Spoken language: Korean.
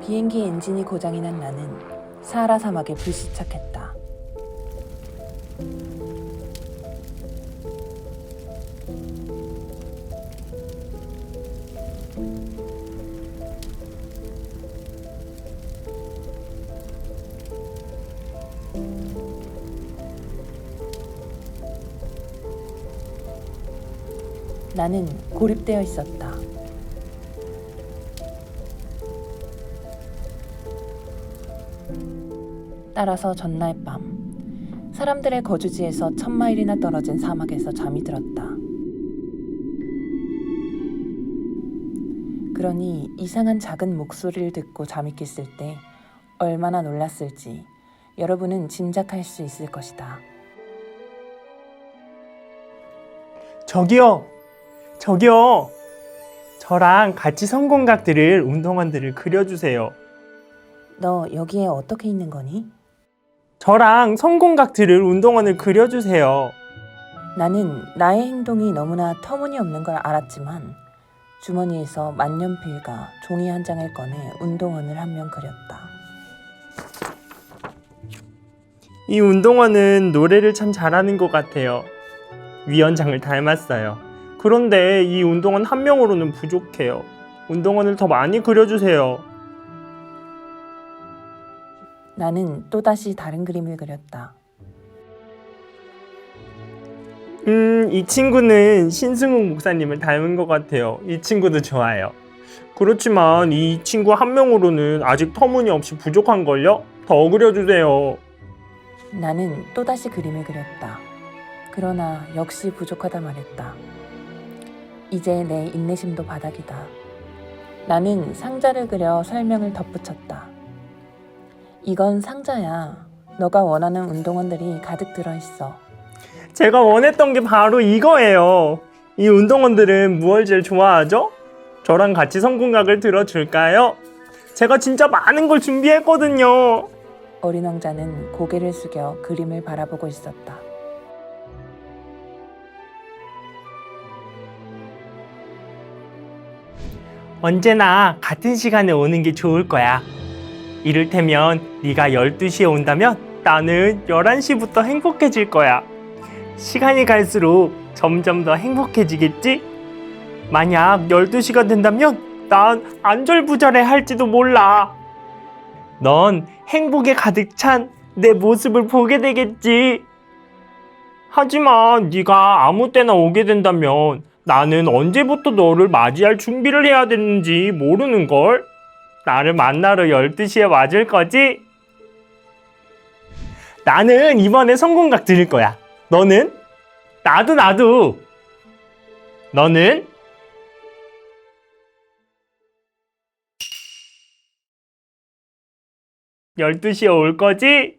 비행기 엔진이 고장이 난 나는 사하라 사막에 불시착했다. 나는 고립되어 있었다. 따라서 전날 밤 사람들의 거주지에서 천 마일이나 떨어진 사막에서 잠이 들었다. 그러니 이상한 작은 목소리를 듣고 잠이 깼을 때 얼마나 놀랐을지 여러분은 짐작할 수 있을 것이다. 저기요, 저기요. 저랑 같이 성공각들을 운동원들을 그려주세요. 너 여기에 어떻게 있는 거니? 저랑 성공각들을 운동원을 그려주세요. 나는 나의 행동이 너무나 터무니없는 걸 알았지만 주머니에서 만년필과 종이 한 장을 꺼내 운동원을 한 명 그렸다. 이 운동원은 노래를 참 잘하는 것 같아요. 위원장을 닮았어요. 그런데 이 운동원 한 명으로는 부족해요. 운동원을 더 많이 그려주세요. 나는 또다시 다른 그림을 그렸다. 음, 이 친구는 신승욱 목사님을 닮은 것 같아요. 이 친구도 좋아요. 그렇지만 이 친구 한 명으로는 아직 터무니없이 부족한걸요? 더 그려주세요. 나는 또다시 그림을 그렸다. 그러나 역시 부족하다 말했다. 이제 내 인내심도 바닥이다. 나는 상자를 그려 설명을 덧붙였다. 이건 상자야. 너가 원하는 운동원들이 가득 들어있어. 제가 원했던 게 바로 이거예요. 이 운동원들은 무얼 제일 좋아하죠? 저랑 같이 성공각을 들어줄까요? 제가 진짜 많은 걸 준비했거든요. 어린 왕자는 고개를 숙여 그림을 바라보고 있었다. 언제나 같은 시간에 오는 게 좋을 거야. 이를테면 네가 12시에 온다면 나는 11시부터 행복해질 거야. 시간이 갈수록 점점 더 행복해지겠지? 만약 12시가 된다면 난 안절부절해 할지도 몰라. 넌 행복에 가득 찬 내 모습을 보게 되겠지. 하지만 네가 아무 때나 오게 된다면 나는 언제부터 너를 맞이할 준비를 해야 되는지 모르는 걸. 나를 만나러 12시에 와줄 거지? 나는 이번에 성공각 드릴 거야. 너는? 나도 나도. 너는? 열두 시에 올 거지?